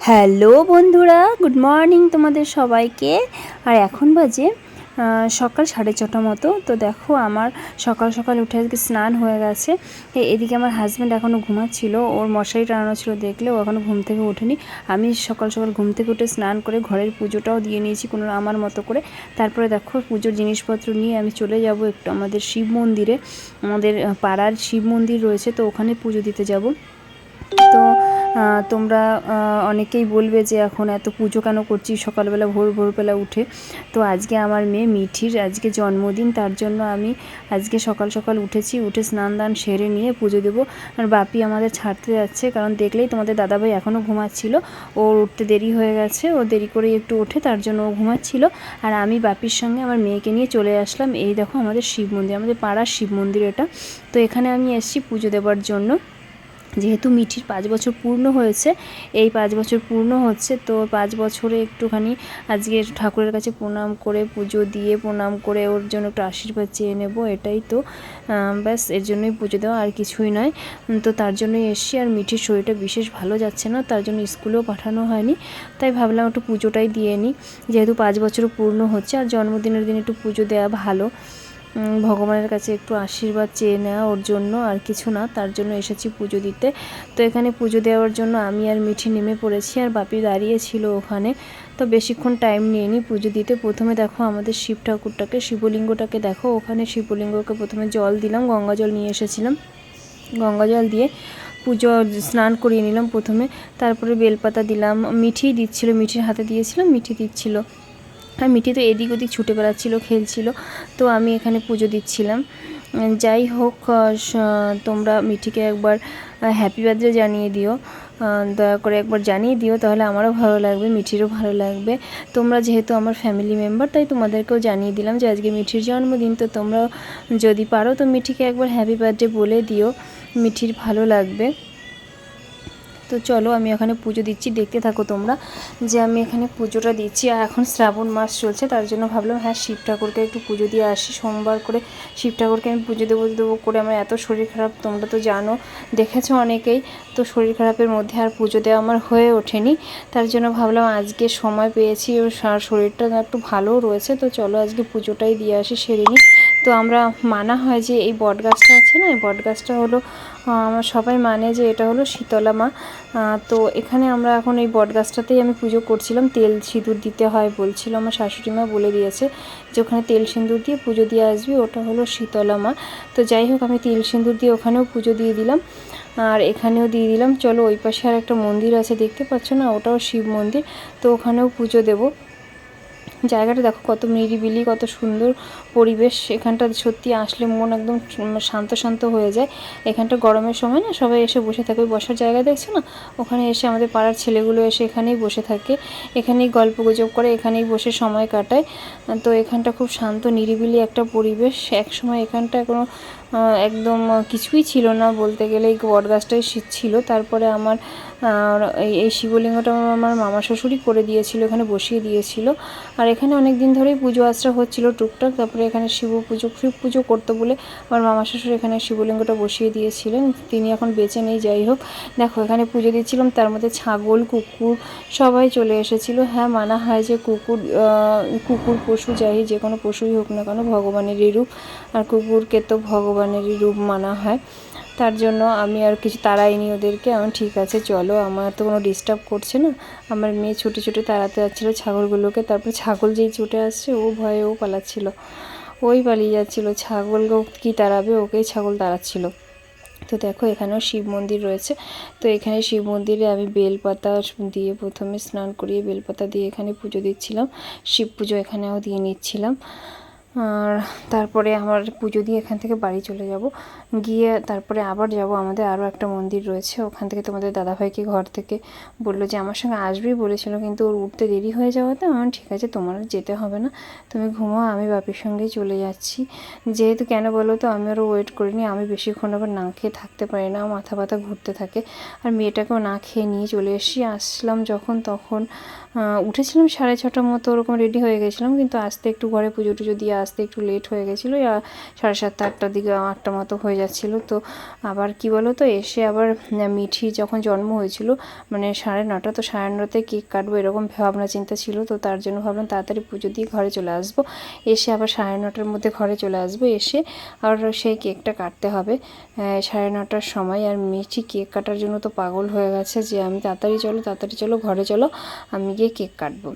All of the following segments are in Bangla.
হ্যালো বন্ধুরা, গুড মর্নিং তোমাদের সবাইকে। আর এখন বাজে সকাল সাড়ে ছটা মতো। তো দেখো আমার সকাল সকাল উঠে আজকে স্নান হয়ে গেছে। এদিকে আমার হাজব্যান্ড এখনও ঘুমাচ্ছিল, ওর মশারি টানানো ছিল দেখলে, ও এখনও ঘুম থেকে ওঠেনি। আমি সকাল সকাল ঘুম থেকে উঠে স্নান করে ঘরের পুজোটাও দিয়ে নিয়েছি কোনো আমার মতো করে। তারপরে দেখো পুজোর জিনিসপত্র নিয়ে আমি চলে যাব একটু আমাদের শিব মন্দিরে। আমাদের পাড়ার শিব মন্দির রয়েছে, তো ওখানে পুজো দিতে যাব। তো তোমরা অনেকেই বলবে যে এখন এত পুজো কেন করছি সকালবেলা, ভোর, ভোরবেলা উঠে। তো আজকে আমার মেয়ে মিঠির আজকে জন্মদিন, তার জন্য আমি আজকে সকাল সকাল উঠেছি, উঠে স্নান দান সেরে নিয়ে পুজো দেবো। আর বাপি আমাদের ছাড়তে যাচ্ছে, কারণ দেখলেই তোমাদের দাদাভাই এখনও ঘুমাচ্ছিল। ওর উঠতে দেরি হয়ে গেছে, ও দেরি করে একটু ওঠে, তার জন্য ও ঘুমাচ্ছিল। আর আমি বাপির সঙ্গে আমার মেয়েকে নিয়ে চলে আসলাম, এই দেখো আমাদের শিব মন্দির, আমাদের পাড়ার শিব মন্দির এটা। তো এখানে আমি এসেছি পুজো দেওয়ার জন্য। যেহেতু মিঠির পাঁচ বছর পূর্ণ হয়েছে, এই পাঁচ বছর পূর্ণ হচ্ছে, তো পাঁচ বছরে একটুখানি আজকে ঠাকুরের কাছে প্রণাম করে পুজো দিয়ে প্রণাম করে ওর জন্য একটু আশীর্বাদ চেয়ে নেব, এটাই তো ব্যাস, এর জন্যই পুজো দেওয়া আর কিছুই নয়। তো তার জন্যই এসছি আর মিঠির শরীরটা বিশেষ ভালো যাচ্ছে না, তার জন্য স্কুলেও পাঠানো হয়নি, তাই ভাবলাম একটু পুজোটাই দিয়ে নিই। যেহেতু পাঁচ বছরও পূর্ণ হচ্ছে আর জন্মদিনের দিন একটু পুজো দেওয়া ভালো ভগবানের কাছে একটু আশীর্বাদ চেয়ে নেওয়া ওর জন্য আর কিছু না, তার জন্য এসেছি পুজো দিতে। তো এখানে পুজো দেওয়ার জন্য আমি আর মিঠি নেমে পড়েছি আর বাপি দাঁড়িয়ে ছিল ওখানে। তো বেশিক্ষণ টাইম নিয়ে পুজো দিতে। প্রথমে দেখো আমাদের শিব ঠাকুরটাকে, শিবলিঙ্গটাকে দেখো। ওখানে শিবলিঙ্গকে প্রথমে জল দিলাম, গঙ্গা জল নিয়ে এসেছিলাম। গঙ্গা জল দিয়ে পুজো স্নান করিয়ে নিলাম প্রথমে। তারপরে বেলপাতা দিলাম। মিঠি দিচ্ছিল, মিঠির হাতে দিয়েছিলাম মিঠি দিচ্ছিল। আর মিঠি তো এদিক ওদিক ছুটে বেড়াচ্ছিল, খেলছিল, তো আমি এখানে পুজো দিচ্ছিলাম। যাই হোক তোমরা মিঠিকে একবার হ্যাপি বার্থডে জানিয়ে দিও। দয়া করে একবার জানিয়ে দিও, তাহলে আমারও ভালো লাগবে, মিঠিরও ভালো লাগবে। তোমরা যেহেতু আমার ফ্যামিলি মেম্বার তাই তোমাদেরকেও জানিয়ে দিলাম যে আজকে মিঠির জন্মদিন, তো তোমরা যদি পারো, তো মিঠিকে একবার হ্যাপি বার্থডে বলে দিও। মিঠির ভালো লাগবে। তো চলো আমি এখানে পুজো দিচ্ছি, দেখতে থাকো তোমরা যে আমি এখানে পুজোটা দিচ্ছি। আর এখন শ্রাবণ মাস চলছে, তার জন্য ভাবলাম হ্যাঁ শিব ঠাকুরকে একটু পুজো দিয়ে আসি। সোমবার করে শিব ঠাকুরকে আমি পুজো দেবো দেবো করে আমার এত শরীর খারাপ, তোমরা তো জানো, দেখেছ অনেকেই। তো শরীর খারাপের মধ্যে আর পুজো দেওয়া আমার হয়ে ওঠেনি। তার জন্য ভাবলাম আজকে সময় পেয়েছি শরীরটা একটু ভালোও রয়েছে। তো চলো আজকে পুজোটাই দিয়ে আসি, সেরে নিই। তো আমরা মানা হয় যে এই বট গাছটা আছে না, এই বট গাছটা হলো আমার সবাই মানে যে এটা হলো শীতলা মা। তো এখানে আমরা এখন এই বট গাছটাতেই আমি পুজো করছিলাম। তেল সিঁদুর দিতে হয় বলছিল আমার শাশুড়ি মা বলে দিয়েছে যে ওখানে তেল সিঁদুর দিয়ে পুজো দিয়ে আসবি, ওটা হলো শীতলা মা। তো যাই হোক, আমি তেল সিঁদুর দিয়ে ওখানেও পুজো দিয়ে দিলাম। আর এখানেও দিয়ে দিলাম। চলো ওই পাশে আর একটা মন্দির আছে, দেখতে পাচ্ছ না? ওটাও শিব মন্দির। তো ওখানেও পুজো দেবো। জায়গাটা দেখো কত নিরিবিলি, কত সুন্দর পরিবেশ। এখানটা সত্যি আসলে মন একদম শান্ত শান্ত হয়ে যায়। এখানটা গরমের সময় না সবাই এসে বসে থাকে। বসার জায়গা দেখছ না? ওখানে এসে আমাদের পাড়ার ছেলেগুলো এসে এখানেই বসে থাকে। এখানেই গল্প গুজব করে, এখানেই বসে সময় কাটায়। তো এখানটা খুব শান্ত, নিরিবিলি একটা পরিবেশ। এক সময় এখানটা কোনো একদম কিছুই ছিল না বলতে গেলে। এই বট গাছটাই শীত ছিল। তারপরে আমার এই শিবলিঙ্গটা আমার মামা শ্বশুরই করে দিয়েছিল, এখানে বসিয়ে দিয়েছিল। আর এখানে অনেক দিন ধরেই পুজো আশ্রা হচ্ছিল টুকটাক। তারপরে এখানে শিব পুজো শিব পুজো করতে বলে আমার মামা শ্বশুর এখানে শিবলিঙ্গটা বসিয়ে দিয়েছিলেন। তিনি এখন বেঁচে নেই, যাই হোক। দেখো, এখানে পুজো দিয়েছিলাম তার মধ্যে ছাগল, কুকুর, সবাই চলে এসেছিল। হ্যাঁ মানা হয় যে কুকুর কুকুর পশু, যাই যে কোনো পশুই হোক না কেন, ভগবানেরই রূপ। আর কুকুরকে তো ভগবানেরই রূপ মানা হয়। তার জন্য আমি আর কিছু তাড়াইনি ওদেরকে। আমি ঠিক আছে, চলো। আমার তো কোনো ডিস্টার্ব করছে না। আমার মেয়ে ছুটে ছুটে তাড়াতে যাচ্ছিল ছাগলগুলোকে। তারপর ছাগল যেই ছুটে আসছে, ও ভয়ে ও পালাচ্ছিল। ওই পালিয়ে যাচ্ছিল। ছাগলকে কি তাড়াবে? ওকেই ছাগল তাড়াচ্ছিল। তো দেখো, এখানেও শিব মন্দির রয়েছে। তো এখানে শিব মন্দিরে আমি বেলপাতা দিয়ে প্রথমে স্নান করিয়ে বেলপাতা দিয়ে এখানে পুজো দিচ্ছিলাম। শিব পুজো এখানেও দিয়ে নিচ্ছিলাম। আর তারপরে আমার পুজো দিয়ে এখান থেকে বাড়ি চলে যাব। গিয়ে তারপরে আবার যাব। আমাদের আরও একটা মন্দির রয়েছে। ওখান থেকে তোমাদের দাদাভাইকে ঘর থেকে বলল যে, আমার সঙ্গে আসবেই বলেছিল। কিন্তু ওর উঠতে দেরি হয়ে যাওয়াতে আমার ঠিক আছে, তোমার যেতে হবে না। তুমি ঘুমাও আমি বাপির সঙ্গেই চলে যাচ্ছি। যেহেতু কেন বলো তো, আমি আরও ওয়েট করিনি। আমি বেশিক্ষণ আবার না খেয়ে থাকতে পারি না। মাথা ব্যথা ঘুরতে থাকে। আর মেয়েটাকেও না খেয়ে নিয়ে চলে এসেছি। আসলাম যখন তখন উঠেছিলাম সাড়ে ছটার মতো, ওরকম রেডি হয়ে গেছিলাম। কিন্তু আসতে একটু ঘরে পুজো টুজো দিয়ে আসতে আসতে একটু লেট হয়ে গেছিল সাড়ে সাতটা আটটার দিকে, আটটা মতো হয়ে যাচ্ছিল। তো আবার কি বলো তো এসে আবার মিঠি যখন জন্ম হয়েছিল মানে সাড়ে নটা, তো সাড়ে নটাতে কেক কাটবো এরকম ভাবনা চিন্তা ছিল। তো তার জন্য ভাবলাম তাড়াতাড়ি পুজো দিয়ে ঘরে চলে আসব। এসে আবার সাড়ে নটার মধ্যে ঘরে চলে আসব। এসে আর সেই কেকটা কাটতে হবে। সাড়ে নটার সময় আর মিঠি কেক কাটার জন্য তো পাগল হয়ে গেছে যে, আমি তাড়াতাড়ি চলো তাড়াতাড়ি চলো, ঘরে চলো, আমি গিয়ে কেক কাটবো।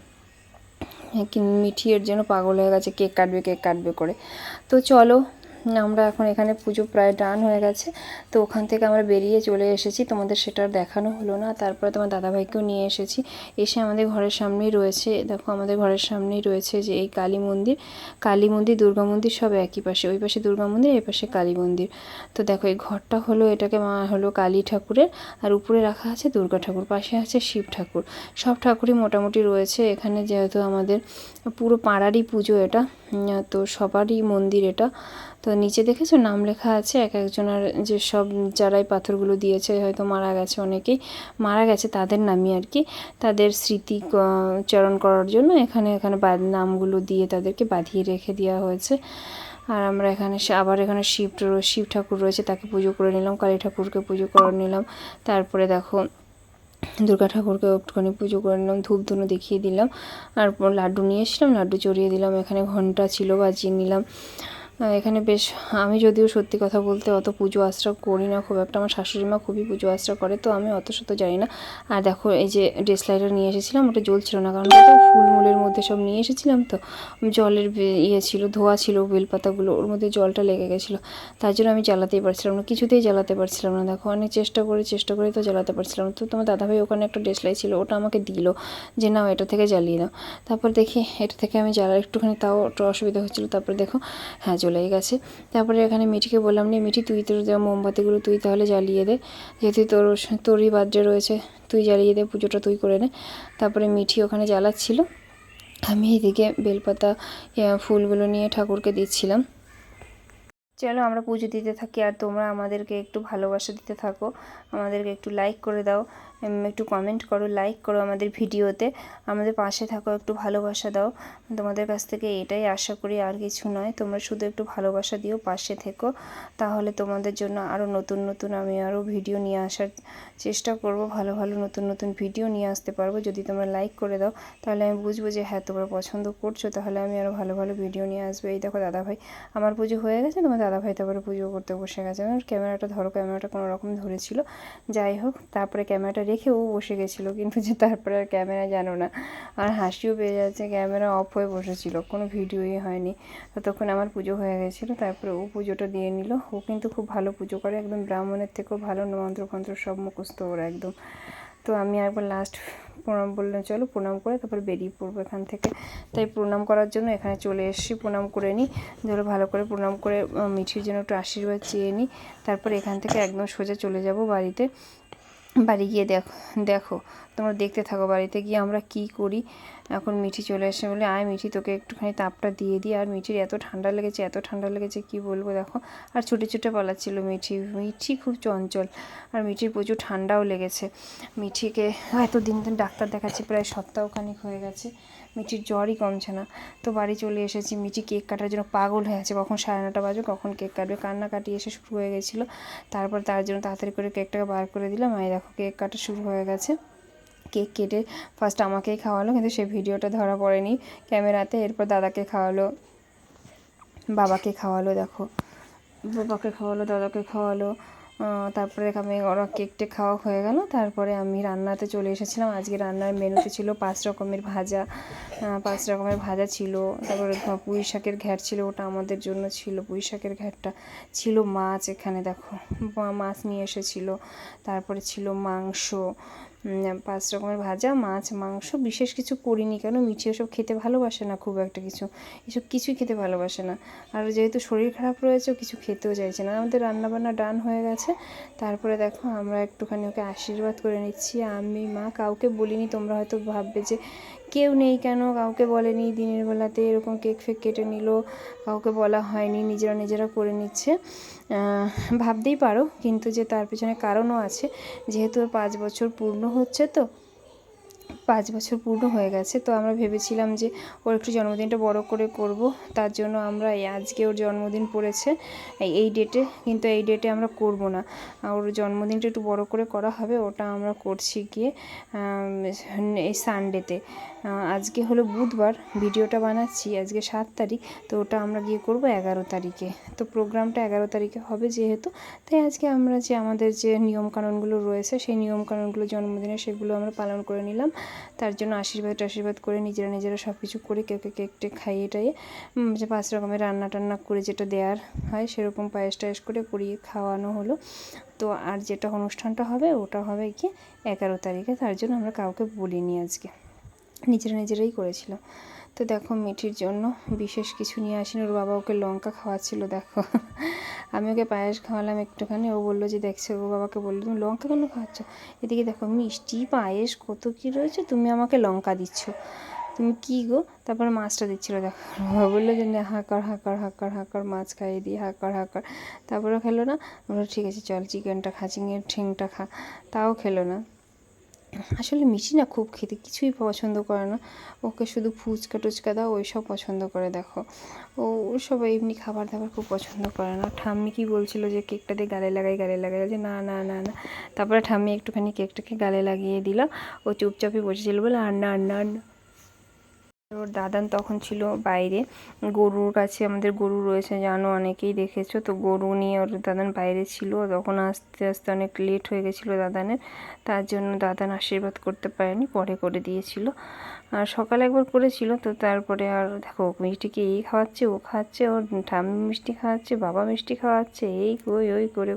মিঠি এর জন্য পাগল হয়ে গেছে কেক কাটবে কেক কাটবে করে। তো চলো আমরা এখন এখানে পুজো প্রায় ডান হয়ে গেছে। তো ওখান থেকে আমরা বেরিয়ে চলে এসেছি। তোমাদের সেটা দেখানো হলো না। তারপরে তোমার দাদাভাইকেও নিয়ে এসেছি। এসে আমাদের ঘরের সামনেই রয়েছে, দেখো আমাদের ঘরের সামনেই রয়েছে যে এই কালী মন্দির। কালী মন্দির, দুর্গা মন্দির সব একই পাশে। ওই পাশে দুর্গা মন্দির, এই পাশে কালী মন্দির। তো দেখো, এই ঘরটা হলো, এটাকে মা হলো কালী ঠাকুরের। আর উপরে রাখা আছে দুর্গা ঠাকুর, পাশে আছে শিব ঠাকুর। সব ঠাকুরই মোটামুটি রয়েছে। এখানে যেহেতু আমাদের পুরো পাড়ারই পুজো এটা। তো সবারই মন্দির এটা। তো নিচে দেখেছ? নাম লেখা আছে, এক একজনের যে সব যারাই পাথরগুলো দিয়েছে, হয়তো মারা গেছে অনেকেই। মারা গেছে তাদের নামই আর কি। তাদের স্মৃতি চরণ করার জন্য এখানে এখানে নামগুলো দিয়ে তাদেরকে বাঁধিয়ে রেখে দেওয়া হয়েছে। আর আমরা এখানে আবার এখানে শিব শিব ঠাকুর রয়েছে, তাকে পুজো করে নিলাম, কালী ঠাকুরকে পুজো করে নিলাম। তারপরে দেখো দুর্গা ঠাকুরকে একটুখানি পুজো করে নিলাম ধূপ ধুনো দেখিয়ে দিলাম, আর লাড্ডু নিয়ে এসলাম লাড্ডু চড়িয়ে দিলাম, এখানে ঘণ্টা ছিল, বাজিয়ে নিলাম। এখানে বেশ, আমি যদিও সত্যি কথা বলতে অত পুজো আশ্রা করি না, খুব একটা, আমার শাশুড়ি মা খুবই পুজো আশ্রা করে, তো আমি অত শত জানি না। আর দেখো, এই যে ড্রেস লাইটার নিয়ে এসেছিলাম, ওটা জ্বলছিল না, কারণ তো ফুলমুলের মধ্যে সব নিয়ে এসেছিলাম তো, জলের ইয়ে ছিল, ধোয়া ছিল, বেলপাতাগুলো, ওর মধ্যে জলটা লেগে গেছিল, তার জন্য আমি জ্বালাতেই পারছিলাম না, কিছুতেই জ্বালাতে পারছিলাম না, দেখো, অনেক চেষ্টা করে চেষ্টা করে তো জ্বালাতে পারছিলাম তো তোমার দাদাভাই ওখানে একটা ডেসলাই ছিল ওটা আমাকে দিল, যে নাও এটা থেকে জ্বালিয়ে দাও, তারপর দেখি, এটা থেকে আমি জ্বালা একটুখানি, তাও একটু অসুবিধা হচ্ছিল, তারপর দেখো হ্যাঁ চলেই গেছে। তারপরে এখানে মিঠিকে বললাম, নি মিঠি, তুই তোর মোমবাতিগুলো তুই তাহলে জ্বালিয়ে দে। যেহেতু তোর তোরই বার্থডে রয়েছে, তুই জ্বালিয়ে দে, পুজোটা তুই করে নে। তারপরে মিঠি ওখানে জ্বালাচ্ছিল। আমি এদিকে বেলপাতা ফুলগুলো নিয়ে ঠাকুরকে দিচ্ছিলাম। চলো আমরা পুজো দিতে থাকি, আর তোমরা আমাদেরকে একটু ভালোবাসা দিতে থাকো। আমাদেরকে একটু লাইক করে দাও। একটু কমেন্ট করো লাইক করো আমাদের ভিডিওতে। আমাদের পাশে থাকো, একটু ভালোবাসা দাও। তোমাদের কাছ থেকে এটাই আশা করি, আর কিছু নয়। তোমরা শুধু একটু ভালোবাসা দিও, পাশে থেকো। তাহলে তোমাদের জন্য আরও নতুন নতুন আমি আরও ভিডিও নিয়ে আসার চেষ্টা করব। ভালো ভালো নতুন নতুন ভিডিও নিয়ে আসতে পারব। যদি তোমরা লাইক করে দাও, তাহলে আমি বুঝব যে হ্যাঁ তোমরা পছন্দ করছ। তাহলে আমি আরও ভালো ভালো ভিডিও নিয়ে আসব। এই দেখো দাদাভাই, আমার পুজো হয়ে গেছে তোমার দাদাভাই তারপরে পুজো করতে বসে গেছে। আমার ক্যামেরাটা ধরো, ক্যামেরাটা কোনো রকম ধরেছিল। যাই হোক, তারপরে ক্যামেরাটা রেখে ও বসে গেছিল, কিন্তু যে তারপরে আর ক্যামেরা জানো না। আর হাসিও পেয়ে যাচ্ছে, ক্যামেরা অফ হয়ে বসেছিল, কোনো ভিডিওই হয়নি। ততক্ষণ আমার পুজো হয়ে গেছিল, তারপরে ও পুজোটা দিয়ে নিল। ও কিন্তু খুব ভালো পুজো করে, একদম ব্রাহ্মণের থেকেও ভালো মন্ত্র ফন্ত্র সব মুখস্থ ওরা একদম। তো আমি একবার লাস্ট প্রণাম বললে চলো প্রণাম করে তারপর বেরিয়ে পড়ব এখান থেকে। তাই প্রণাম করার জন্য এখানে চলে এসেছি, প্রণাম করে নিই। ধরো ভালো করে প্রণাম করে মিঠির জন্য একটু আশীর্বাদ চেয়ে নিই। তারপর এখান থেকে একদম সোজা চলে যাব বাড়িতে। বাড়ি গিয়ে দেখো দেখো, তোমরা দেখতে থাকো বাড়িতে গিয়ে আমরা কি করি। এখন মিঠি চলে আসে বলে, আয় মিঠি, তোকে একটুখানি তাপটা দিয়ে দিই। আর মিঠির এত ঠান্ডা লেগেছে, এত ঠান্ডা লেগেছে, কি বলব দেখো। আর ছুটে ছুটে পালাচ্ছিল মিঠি। মিঠি খুব চঞ্চল, আর মিঠির প্রচুর ঠান্ডাও লেগেছে। মিঠিকে এতদিন ডাক্তার দেখাচ্ছি, প্রায় সপ্তাহখানিক হয়ে গেছে। মিঠির জ্বরই কমছে না। তো বাড়ি চলে এসেছি মিঠি কেক কাটার জন্য পাগল হয়ে আছে। কখন সাড়ে নটা বাজবে, কখন কেক কাটবে, কান্নাকাটি এসে শুরু হয়ে গেছিল। তারপর তার জন্য তাড়াতাড়ি করে কেকটাকে বার করে দিলাম। এই দেখো, কেক কাটা শুরু হয়ে গেছে। কেক কেটে ফার্স্ট আমাকেই খাওয়ালো, কিন্তু সেই ভিডিওটা ধরা পড়েনি ক্যামেরাতে। এরপর দাদাকে খাওয়ালো, বাবাকে খাওয়ালো, দেখো। বাবাকে খাওয়ালো, দাদাকে খাওয়ালো। তারপরে আমি ওরা কেকটে খাওয়া হয়ে গেল। তারপরে আমি রান্নাতে চলে এসেছিলাম। আজকে রান্নার মেনুতে ছিল পাঁচ রকমের ভাজা পাঁচ রকমের ভাজা ছিল। তারপরে পুঁই শাকের ঘ্যাট ছিল, ওটা আমাদের জন্য ছিল। পুঁই শাকের ঘ্যাটটা ছিল মাছ এখানে, দেখো। মাছ নিয়ে এসেছিল। তারপরে ছিল মাংস। পাঁচ রকমের ভাজা, মাছ, মাংস, বিশেষ কিছু করিনি কেন? মিঠি ওসব খেতে ভালোবাসে না খুব একটা কিছু। এসব কিছুই খেতে ভালোবাসে না। আর যেহেতু শরীর খারাপ রয়েছে কিছু খেতেও চাইছে না। আমাদের রান্নাবান্না ডান হয়ে গেছে। তারপরে দেখো, আমরা একটুখানি ওকে আশীর্বাদ করে নিচ্ছি। আমি, মা, কাউকে বলিনি, তোমরা হয়তো ভাববে যে কেউ নেই কেন? কাউকে বলেনি, দিনের বেলাতে এরকম কেক ফেক কেটে নিল, কাউকে বলা হয়নি, নিজেরা নিজেরা করে নিচ্ছে। ভাবতেই পারো, কিন্তু যে তার পেছনে কারণও আছে, যেহেতু পাঁচ বছর পূর্ণ হচ্ছে তো, পাঁচ বছর পূর্ণ হয়ে গেছে, তো আমরা ভেবেছিলাম যে ওর একটু জন্মদিনটা বড় করে করব, তার জন্য আমরা আজকে ওর জন্মদিন পড়েছে, এই ডেটে কিন্তু এই ডেটে আমরা করব না। ওর জন্মদিনটা একটু বড় করে করা হবে, ওটা আমরা করছি গিয়ে এই সানডেতে আজকে হলো বুধবার, ভিডিওটা বানাচ্ছি আজকে সাত তারিখ, তো ওটা আমরা গিয়ে করব এগারো তারিখে। তো প্রোগ্রামটা এগারো তারিখে হবে যেহেতু, তাই আজকে আমরা যে আমাদের যে নিয়মকানুনগুলো রয়েছে, সেই নিয়মকানুনগুলো জন্মদিনে সেগুলো আমরা পালন করে নিলাম। তার জন্য আশীর্বাদ আশীর্বাদ করে নিজেরা নিজেরা সব কিছু করে কেউকে কেক টেক খাইয়ে টাইয়ে যে পাঁচ রকমের রান্না টান্না করে যেটা দেওয়ার হয়, সেরকম পায়েস টায়েস করে করিয়ে খাওয়ানো হলো। তো আর যেটা অনুষ্ঠানটা হবে, ওটা হবে কি এগারো তারিখে। তার জন্য আমরা কাউকে বলিনি আজকে। নিজেরা নিজেরাই করেছিল। তো দেখো মিঠির জন্য বিশেষ কিছু নিয়ে আসিনি। ওর বাবা ওকে লঙ্কা খাওয়াচ্ছিল, দেখো। আমি ওকে পায়েস খাওয়ালাম একটুখানি। ও বলল যে, দেখছ? ও বাবাকে বলল, তুমি লঙ্কা কেন খাওয়াচ্ছ? এদিকে দেখো, মিষ্টি, পায়েস, কত কী রয়েছে? তুমি আমাকে লঙ্কা দিচ্ছ। তুমি কি গো? তারপরে মাছটা দিচ্ছিল, দেখো। বাবা বলল যে, না, হাঁকার হাঁকার হাঁকার হাঁকার, মাছ খাইয়ে দিই হাঁকার হাঁকার। তারপরে খেলো না। বলল, ঠিক আছে, চল, চিকেনটা খা চিকেনের ঠেংটা খা। তাও খেলো না। আসলে মিষ্টি না খুব খেতে, কিছুই পছন্দ করে না। ওকে শুধু ফুচকা টুচকা দাও ওই সব পছন্দ করে, দেখো। ও সবাই এমনি খাবার দাবার খুব পছন্দ করে না। ঠাম্মি কি বলছিল যে কেকটা দিয়ে গালে লাগাই গালে লাগাই? যে না না না না। তারপরে ঠাম্মি একটুখানি কেকটাকে গালে লাগিয়ে দিল। ও চুপচাপই বসেছিল বলে আর না আর না আর না ওর দাদান তখন ছিল বাইরে। গরুর কাছে আমাদের গরু রয়েছে জানো, অনেকেই দেখেছ। তো গরু নিয়ে ওর দাদান বাইরে ছিল। তখন আস্তে আস্তে অনেক লেট হয়ে গেছিল দাদানের। তার জন্য দাদান আশীর্বাদ করতে পারেনি, পরে করে দিয়েছিল। আর সকালে একবার করেছিল, তো তারপরে আর দেখো মিষ্টিকে এই খাওয়াচ্ছে, ও খাওয়াচ্ছে ওর ঠাম্মি মিষ্টি খাওয়াচ্ছে, বাবা মিষ্টি খাওয়াচ্ছে, এই ওই ওই করে